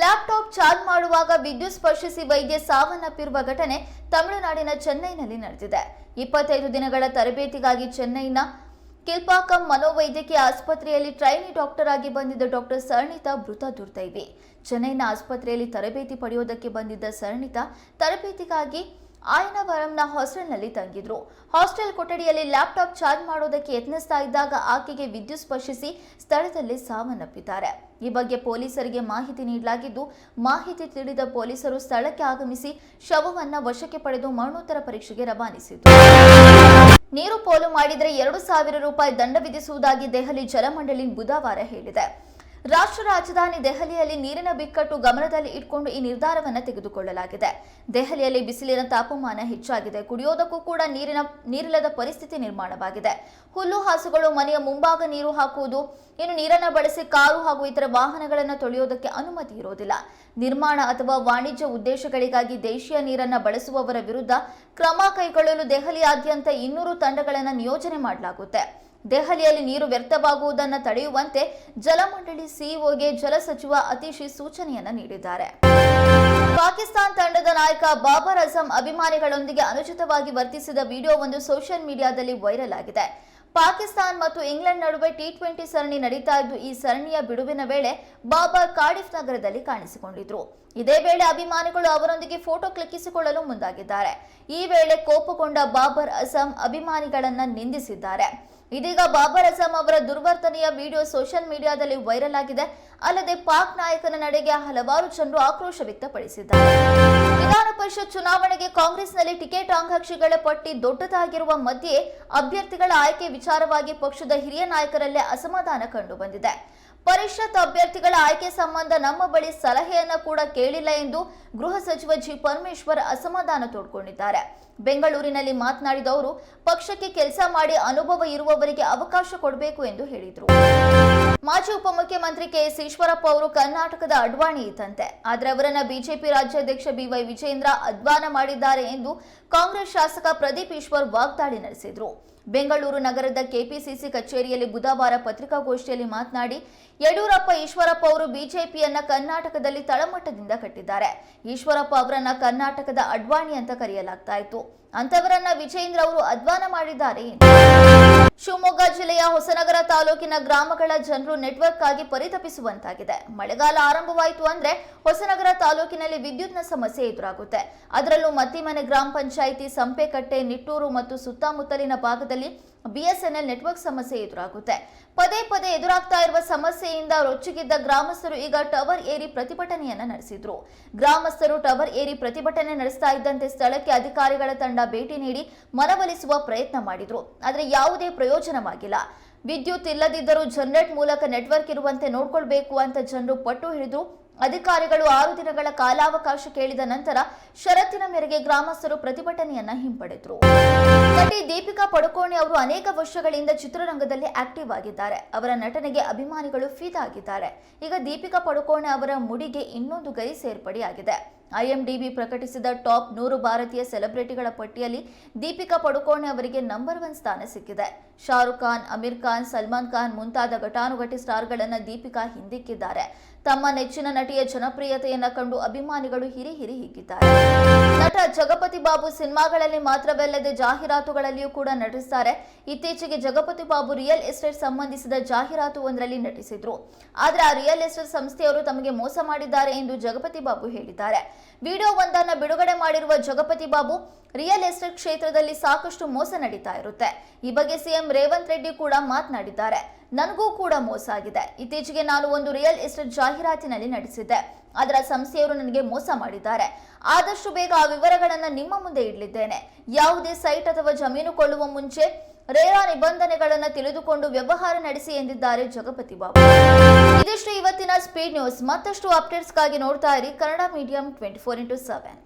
Laptop charge ಮಾಡುವಾಗ ವಿದ್ಯುತ್ ಸ್ಪರ್ಶಿಸಿ ವೈದ್ಯ ಸಾವನ್ನಪ್ಪಿರುವ ಘಟನೆ ತಮಿಳುನಾಡಿನ ಚೆನ್ನೈನಲ್ಲಿ ನಡೆದಿದೆ. ಇಪ್ಪತ್ತೈದು ದಿನಗಳ ತರಬೇತಿಗಾಗಿ ಚೆನ್ನೈನ ಕಿಲ್ಪಾಕಂ ಮನೋವೈದ್ಯಕೀಯ ಆಸ್ಪತ್ರೆಯಲ್ಲಿ ಟ್ರೈನಿ ಡಾಕ್ಟರ್ ಆಗಿ ಬಂದಿದ್ದ ಡಾಕ್ಟರ್ ಸರಣಿತಾ ಮೃತ ದುರ್ದೈವಿ. ಚೆನ್ನೈನ ಆಸ್ಪತ್ರೆಯಲ್ಲಿ ತರಬೇತಿ ಪಡೆಯೋದಕ್ಕೆ ಬಂದಿದ್ದ ಸರಣಿತಾ ತರಬೇತಿಗಾಗಿ ಆಯನವರಂನ ಹಾಸ್ಟೆಲ್ನಲ್ಲಿ ತಂಗಿದ್ರು. ಹಾಸ್ಟೆಲ್ ಕೊಠಡಿಯಲ್ಲಿ ಲ್ಯಾಪ್ಟಾಪ್ ಚಾರ್ಜ್ ಮಾಡೋದಕ್ಕೆ ಯತ್ನಿಸ್ತಾ ಇದ್ದಾಗ ಆಕೆಗೆ ವಿದ್ಯುತ್ ಸ್ಪರ್ಶಿಸಿ ಸ್ಥಳದಲ್ಲಿ ಸಾವನ್ನಪ್ಪಿದ್ದಾರೆ. ಈ ಬಗ್ಗೆ ಪೊಲೀಸರಿಗೆ ಮಾಹಿತಿ ನೀಡಲಾಗಿದ್ದು, ಮಾಹಿತಿ ತಿಳಿದ ಪೊಲೀಸರು ಸ್ಥಳಕ್ಕೆ ಆಗಮಿಸಿ ಶವವನ್ನು ವಶಕ್ಕೆ ಪಡೆದು ಮರಣೋತ್ತರ ಪರೀಕ್ಷೆಗೆ ರವಾನಿಸಿತು ನೀರು ಪೋಲು ಮಾಡಿದರೆ ಎರಡು ಸಾವಿರ ರೂಪಾಯಿ ದಂಡ ವಿಧಿಸುವುದಾಗಿ ದೆಹಲಿ ಜಲಮಂಡಳಿ ಬುಧವಾರ ಹೇಳಿದೆ. ರಾಷ್ಟ್ರ ರಾಜಧಾನಿ ದೆಹಲಿಯಲ್ಲಿ ನೀರಿನ ಬಿಕ್ಕಟ್ಟು ಗಮನದಲ್ಲಿ ಇಟ್ಕೊಂಡು ಈ ನಿರ್ಧಾರವನ್ನು ತೆಗೆದುಕೊಳ್ಳಲಾಗಿದೆ. ದೆಹಲಿಯಲ್ಲಿ ಬಿಸಿಲಿನ ತಾಪಮಾನ ಹೆಚ್ಚಾಗಿದೆ. ಕುಡಿಯೋದಕ್ಕೂ ಕೂಡ ನೀರಿನ, ನೀರಿಲ್ಲದ ಪರಿಸ್ಥಿತಿ ನಿರ್ಮಾಣವಾಗಿದೆ. ಹುಲ್ಲು ಹಾಸುಗಳು, ಮನೆಯ ಮುಂಭಾಗ ನೀರು ಹಾಕುವುದು, ಇನ್ನು ನೀರನ್ನು ಬಳಸಿ ಕಾರು ಹಾಗೂ ಇತರ ವಾಹನಗಳನ್ನು ತೊಳೆಯೋದಕ್ಕೆ ಅನುಮತಿ ಇರೋದಿಲ್ಲ. ನಿರ್ಮಾಣ ಅಥವಾ ವಾಣಿಜ್ಯ ಉದ್ದೇಶಗಳಿಗಾಗಿ ದೇಶೀಯ ನೀರನ್ನು ಬಳಸುವವರ ವಿರುದ್ಧ ಕ್ರಮ ಕೈಗೊಳ್ಳಲು ದೆಹಲಿಯಾದ್ಯಂತ ಇನ್ನೂರು ತಂಡಗಳನ್ನು ನಿಯೋಜನೆ ಮಾಡಲಾಗುತ್ತೆ. ದೆಹಲಿಯಲ್ಲಿ ನೀರು ವ್ಯರ್ಥವಾಗುವುದನ್ನು ತಡೆಯುವಂತೆ ಜಲಮಂಡಳಿ ಸಿಇಒಗೆ ಜಲ ಸಚಿವ ಅತೀಶಿ ಸೂಚನೆಯನ್ನು ನೀಡಿದ್ದಾರೆ. ಪಾಕಿಸ್ತಾನ್ ತಂಡದ ನಾಯಕ ಬಾಬರ್ ಅಜಂ ಅಭಿಮಾನಿಗಳೊಂದಿಗೆ ಅನುಚಿತವಾಗಿ ವರ್ತಿಸಿದ ವಿಡಿಯೋ ಒಂದು ಸೋಷಿಯಲ್ ಮೀಡಿಯಾದಲ್ಲಿ ವೈರಲ್ ಆಗಿದೆ. ಪಾಕಿಸ್ತಾನ್ ಮತ್ತು ಇಂಗ್ಲೆಂಡ್ ನಡುವೆ ಟಿ ಟ್ವೆಂಟಿ ಸರಣಿ ನಡೀತಾ ಇದ್ದು, ಈ ಸರಣಿಯ ಬಿಡುವಿನ ವೇಳೆ ಬಾಬಾ ಕಾಡಿಫ್ ನಗರದಲ್ಲಿ ಕಾಣಿಸಿಕೊಂಡಿದ್ರು. ಇದೇ ವೇಳೆ ಅಭಿಮಾನಿಗಳು ಅವರೊಂದಿಗೆ ಫೋಟೋ ಕ್ಲಿಕ್ಕಿಸಿಕೊಳ್ಳಲು ಮುಂದಾಗಿದ್ದಾರೆ. ಈ ವೇಳೆ ಕೋಪಗೊಂಡ ಬಾಬರ್ ಅಸಂ ಅಭಿಮಾನಿಗಳನ್ನ ನಿಂದಿಸಿದ್ದಾರೆ. ಇದೀಗ ಬಾಬರ್ ಅಸಂ ಅವರ ದುರ್ವರ್ತನೆಯ ವಿಡಿಯೋ ಸೋಷಿಯಲ್ ಮೀಡಿಯಾದಲ್ಲಿ ವೈರಲ್ ಆಗಿದೆ. ಅಲ್ಲದೆ ಪಾಕ್ ನಾಯಕನ ನಡೆಗೆ ಹಲವಾರು ಜನರು ಆಕ್ರೋಶ ವ್ಯಕ್ತಪಡಿಸಿದ್ದಾರೆ. ವಿಧಾನ ಪರಿಷತ್ ಚುನಾವಣೆಗೆ ಕಾಂಗ್ರೆಸ್ನಲ್ಲಿ ಟಿಕೆಟ್ ಆಕಾಂಕ್ಷಿಗಳ ಪಟ್ಟಿ ದೊಡ್ಡದಾಗಿರುವ ಮಧ್ಯೆ ಅಭ್ಯರ್ಥಿಗಳ ಆಯ್ಕೆ ವಿಚಾರವಾಗಿ ಪಕ್ಷದ ಹಿರಿಯ ನಾಯಕರಲ್ಲೇ ಅಸಮಾಧಾನ ಕಂಡುಬಂದಿದೆ. ಪರಿಷತ್ ಅಭ್ಯರ್ಥಿಗಳ ಆಯ್ಕೆ ಸಂಬಂಧ ನಮ್ಮ ಬಳಿ ಸಲಹೆಯನ್ನ ಕೂಡ ಕೇಳಿಲ್ಲ ಎಂದು ಗೃಹ ಸಚಿವ ಜಿ. ಪರಮೇಶ್ವರ್ ಅಸಮಾಧಾನ ತೋಡ್ಕೊಂಡಿದ್ದಾರೆ. ಬೆಂಗಳೂರಿನಲ್ಲಿ ಮಾತನಾಡಿದ ಅವರು, ಪಕ್ಷಕ್ಕೆ ಕೆಲಸ ಮಾಡಿ ಅನುಭವ ಇರುವವರಿಗೆ ಅವಕಾಶ ಕೊಡಬೇಕು ಎಂದು ಹೇಳಿದರು. ಮಾಜಿ ಉಪಮುಖ್ಯಮಂತ್ರಿ ಕೆಎಸ್ ಈಶ್ವರಪ್ಪ ಅವರು ಕರ್ನಾಟಕದ ಅಡ್ವಾಣಿ ಇದ್ದಂತೆ. ಆದರೆ ಅವರನ್ನ ಬಿಜೆಪಿ ರಾಜ್ಯಾಧ್ಯಕ್ಷ ಬಿವೈ ವಿಜೇಂದ್ರ ಅಧ್ವಾನ ಮಾಡಿದ್ದಾರೆ ಎಂದು ಕಾಂಗ್ರೆಸ್ ಶಾಸಕ ಪ್ರದೀಪ್ ಈಶ್ವರ್ ವಾಗ್ದಾಳಿ ನಡೆಸಿದ್ರು. ಬೆಂಗಳೂರು ನಗರದ ಕೆಪಿಸಿಸಿ ಕಚೇರಿಯಲ್ಲಿ ಬುಧವಾರ ಪತ್ರಿಕಾಗೋಷ್ಠಿಯಲ್ಲಿ ಮಾತನಾಡಿ, ಯಡಿಯೂರಪ್ಪ, ಈಶ್ವರಪ್ಪ ಅವರು ಬಿಜೆಪಿಯನ್ನ ಕರ್ನಾಟಕದಲ್ಲಿ ತಳಮಟ್ಟದಿಂದ ಕಟ್ಟಿದ್ದಾರೆ. ಈಶ್ವರಪ್ಪ ಅವರನ್ನ ಕರ್ನಾಟಕದ ಅಡ್ವಾಣಿ ಅಂತ ಕರೆಯಲಾಗ್ತಾ ಇತ್ತು. ಅಂತವರನ್ನ ವಿಜಯೇಂದ್ರ ಅವರು ಅಧ್ವಾನ ಮಾಡಿದ್ದಾರೆ ಶಿವಮೊಗ್ಗ ಜಿಲ್ಲೆಯ ಹೊಸನಗರ ತಾಲೂಕಿನ ಗ್ರಾಮಗಳ ಜನರು ನೆಟ್ವರ್ಕ್ ಆಗಿ ಪರಿತಪಿಸುವಂತಾಗಿದೆ. ಮಳೆಗಾಲ ಆರಂಭವಾಯಿತು ಅಂದ್ರೆ ಹೊಸನಗರ ತಾಲೂಕಿನಲ್ಲಿ ವಿದ್ಯುತ್ನ ಸಮಸ್ಯೆ ಎದುರಾಗುತ್ತೆ. ಅದರಲ್ಲೂ ಮತ್ತಿಮನೆ ಗ್ರಾಮ ಪಂಚಾಯಿತಿ, ಸಂಪೆಕಟ್ಟೆ, ನಿಟ್ಟೂರು ಮತ್ತು ಸುತ್ತಮುತ್ತಲಿನ ಭಾಗದಲ್ಲಿ ಬಿಎಸ್ಎನ್ಎಲ್ ನೆಟ್ವರ್ಕ್ ಸಮಸ್ಯೆ ಎದುರಾಗುತ್ತೆ. ಪದೇ ಪದೇ ಎದುರಾಗ್ತಾ ಇರುವ ಸಮಸ್ಯೆಯಿಂದ ರೊಚ್ಚಿಗಿದ್ದ ಗ್ರಾಮಸ್ಥರು ಈಗ ಟವರ್ ಏರಿ ಪ್ರತಿಭಟನೆಯನ್ನ ನಡೆಸಿದ್ರು. ಗ್ರಾಮಸ್ಥರು ಟವರ್ ಏರಿ ಪ್ರತಿಭಟನೆ ನಡೆಸ್ತಾ ಇದ್ದಂತೆ ಸ್ಥಳಕ್ಕೆ ಅಧಿಕಾರಿಗಳ ತಂಡ ಭೇಟಿ ನೀಡಿ ಮನವೊಲಿಸುವ ಪ್ರಯತ್ನ ಮಾಡಿದ್ರು. ಆದರೆ ಯಾವುದೇ ಪ್ರಯೋಜನವಾಗಿಲ್ಲ. ವಿದ್ಯುತ್ ಇಲ್ಲದಿದ್ದರೂ ಜನರೇಟ್ ಮೂಲಕ ನೆಟ್ವರ್ಕ್ ಇರುವಂತೆ ನೋಡ್ಕೊಳ್ಬೇಕು ಅಂತ ಜನರು ಪಟ್ಟು ಹಿಡಿದು ಅಧಿಕಾರಿಗಳು ಆರು ದಿನಗಳ ಕಾಲಾವಕಾಶ ಕೇಳಿದ ನಂತರ ಷರತ್ತಿನ ಮೇರೆಗೆ ಗ್ರಾಮಸ್ಥರು ಪ್ರತಿಭಟನೆಯನ್ನ ಹಿಂಪಡೆದ್ರು. ನಟಿ ದೀಪಿಕಾ ಪಡುಕೋಣೆ ಅವರು ಅನೇಕ ವರ್ಷಗಳಿಂದ ಚಿತ್ರರಂಗದಲ್ಲಿ ಆಕ್ಟಿವ್ ಆಗಿದ್ದಾರೆ. ಅವರ ನಟನೆಗೆ ಅಭಿಮಾನಿಗಳು ಫಿದಾಗಿದ್ದಾರೆ ಈಗ ದೀಪಿಕಾ ಪಡುಕೋಣೆ ಅವರ ಮುಡಿಗೆ ಇನ್ನೊಂದು ಗೈ ಸೇರ್ಪಡೆಯಾಗಿದೆ. ಐಎಂಡಿಬಿ ಪ್ರಕಟಿಸಿದ ಟಾಪ್ ನೂರು ಭಾರತೀಯ ಸೆಲೆಬ್ರಿಟಿಗಳ ಪಟ್ಟಿಯಲ್ಲಿ ದೀಪಿಕಾ ಪಡುಕೋಣೆ ಅವರಿಗೆ ನಂಬರ್ ಒನ್ ಸ್ಥಾನ ಸಿಕ್ಕಿದೆ. ಶಾರುಖ್ ಖಾನ್, ಅಮೀರ್ ಖಾನ್, ಸಲ್ಮಾನ್ ಖಾನ್ ಮುಂತಾದ ಘಟಾನುಘಟಿ ಸ್ಟಾರ್ಗಳನ್ನು ದೀಪಿಕಾ ಹಿಂದಿಕ್ಕಿದ್ದಾರೆ. ತಮ್ಮ ನೆಚ್ಚಿನ ನಟಿಯ ಜನಪ್ರಿಯತೆಯನ್ನ ಕಂಡು ಅಭಿಮಾನಿಗಳು ಹಿರಿ ಹಿರಿ ಹಿಗ್ಗಿದ್ದಾರೆ. ನಟ ಜಗಪತಿ ಬಾಬು ಸಿನಿಮಾಗಳಲ್ಲಿ ಮಾತ್ರವಲ್ಲದೆ ಜಾಹೀರಾತುಗಳಲ್ಲಿಯೂ ಕೂಡ ನಟಿಸ್ತಾರೆ. ಇತ್ತೀಚೆಗೆ ಜಗಪತಿ ಬಾಬು ರಿಯಲ್ ಎಸ್ಟೇಟ್ ಸಂಬಂಧಿಸಿದ ಜಾಹೀರಾತು ಒಂದರಲ್ಲಿ ನಟಿಸಿದ್ರು. ಆದರೆ ಆ ರಿಯಲ್ ಎಸ್ಟೇಟ್ ಸಂಸ್ಥೆಯವರು ತಮಗೆ ಮೋಸ ಮಾಡಿದ್ದಾರೆ ಎಂದು ಜಗಪತಿ ಬಾಬು ಹೇಳಿದ್ದಾರೆ. ವಿಡಿಯೋ ಒಂದನ್ನು ಬಿಡುಗಡೆ ಮಾಡಿರುವ ಜಗಪತಿ ಬಾಬು ರಿಯಲ್ ಎಸ್ಟೇಟ್ ಕ್ಷೇತ್ರದಲ್ಲಿ ಸಾಕಷ್ಟು ಮೋಸ ನಡೀತಾ ಇರುತ್ತೆ. ಈ ಬಗ್ಗೆ ಸಿಎಂ ರೇವಂತ್ ರೆಡ್ಡಿ ಕೂಡ ಮಾತನಾಡಿದ್ದಾರೆ. ನನಗೂ ಕೂಡ ಮೋಸ ಆಗಿದೆ. ಇತ್ತೀಚೆಗೆ ನಾನು ಒಂದು ರಿಯಲ್ ಎಸ್ಟೇಟ್ ಜಾಹೀರಾತಿನಲ್ಲಿ ನಡೆಸಿದ್ದೆ. ಅದರ ಸಂಸ್ಥೆಯವರು ನನಗೆ ಮೋಸ ಮಾಡಿದ್ದಾರೆ. ಆದಷ್ಟು ಬೇಗ ಆ ವಿವರಗಳನ್ನು ನಿಮ್ಮ ಮುಂದೆ ಇಡಲಿದ್ದೇನೆ. ಯಾವುದೇ ಸೈಟ್ ಅಥವಾ ಜಮೀನು ಕೊಳ್ಳುವ ಮುಂಚೆ ರೇರಾ ನಿಬಂಧನೆಗಳನ್ನು ತಿಳಿದುಕೊಂಡು ವ್ಯವಹಾರ ನಡೆಸಿ ಎಂದಿದ್ದಾರೆ ಜಗಪತಿ ಬಾಬು. ಇದಿಷ್ಟು ಇವತ್ತಿನ ಸ್ಪೀಡ್ ನ್ಯೂಸ್ ಮತ್ತಷ್ಟು ಅಪ್ಡೇಟ್ಸ್ಗಾಗಿ ನೋಡ್ತಾ ಇರಿ Kannada medium twenty four into seven